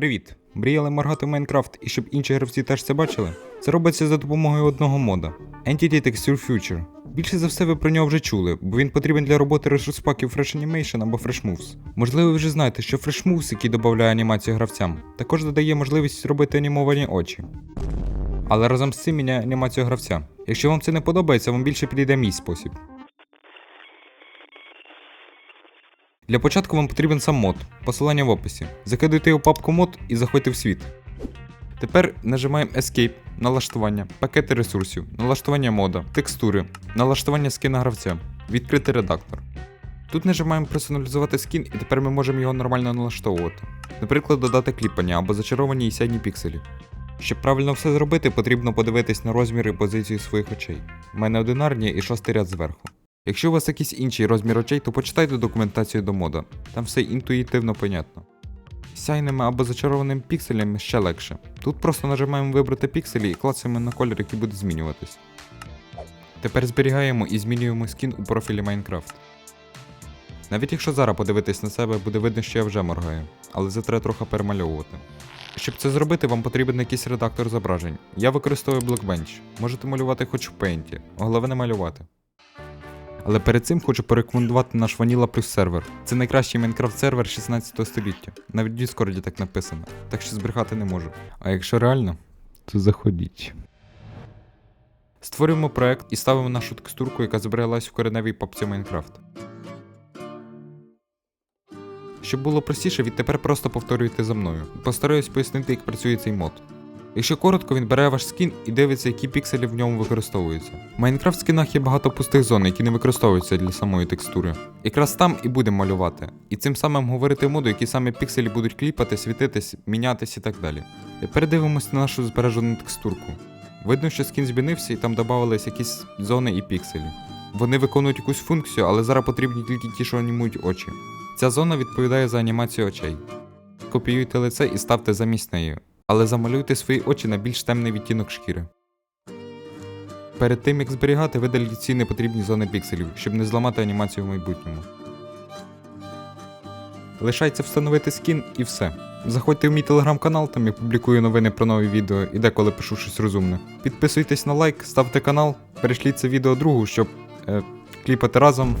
Привіт! Мріяли моргати Майнкрафт і щоб інші гравці теж це бачили? Це робиться за допомогою одного мода Entity Texture Future. Більше за все ви про нього вже чули, бо він потрібен для роботи ресурспаків Fresh Animation або Fresh Moves. Можливо, ви вже знаєте, що Fresh Moves, який додає анімацію гравцям, також додає можливість робити анімовані очі. Але разом з цим міняє анімацію гравця. Якщо вам це не подобається, вам більше підійде мій спосіб. Для початку вам потрібен сам мод, посилання в описі. Закидуйте його папку мод і заходьте в світ. Тепер нажимаємо Escape, налаштування, пакети ресурсів, налаштування мода, текстури, налаштування скина гравця, відкрити редактор. Тут нажимаємо персоналізувати скін, і тепер ми можемо його нормально налаштовувати. Наприклад, додати кліпання або зачаровані і сядні пікселі. Щоб правильно все зробити, потрібно подивитись на розмір і позицію своїх очей. У мене одинарні і шостий ряд зверху. Якщо у вас якийсь інший розмір очей, то почитайте документацію до мода. Там все інтуїтивно понятно. Сяйними або зачарованими пікселями ще легше. Тут просто нажимаємо вибрати пікселі і клацаємо на колір, який буде змінюватись. Тепер зберігаємо і змінюємо скін у профілі Minecraft. Навіть якщо зараз подивитись на себе, буде видно, що я вже моргаю, але це треба трохи перемальовувати. Щоб це зробити, вам потрібен якийсь редактор зображень. Я використовую Blockbench. Можете малювати хоч в Paint, головне малювати. Але перед цим хочу порекомендувати наш Vanilla Plus сервер. Це найкращий Майнкрафт сервер 16 століття. Навіть в Discord так написано, так що збрехати не можу. А якщо реально, то заходіть. Створюємо проект і ставимо нашу текстурку, яка збереглась в кореневій папці Майнкрафт. Щоб було простіше, відтепер просто повторюйте за мною. Постараюсь пояснити, як працює цей мод. Якщо коротко, він бере ваш скін і дивиться, які пікселі в ньому використовуються. В Майнкрафт скінах є багато пустих зон, які не використовуються для самої текстури. Якраз там і будемо малювати. І цим самим говорити моду, які саме пікселі будуть кліпати, світитись, мінятись і так далі. Тепер дивимось на нашу збережену текстурку. Видно, що скін змінився і там додавались якісь зони і пікселі. Вони виконують якусь функцію, але зараз потрібні тільки ті, що анімують очі. Ця зона відповідає за анімацію очей. Копіюйте лице і ставте замість неї, але замалюйте свої очі на більш темний відтінок шкіри. Перед тим як зберігати, видаліть ці непотрібні зони пікселів, щоб не зламати анімацію в майбутньому. Лишається встановити скін і все. Заходьте в мій телеграм-канал, там я публікую новини про нові відео і деколи пишу щось розумне. Підписуйтесь на лайк, ставте канал, перешліть це відео другу, щоб е, кліпати разом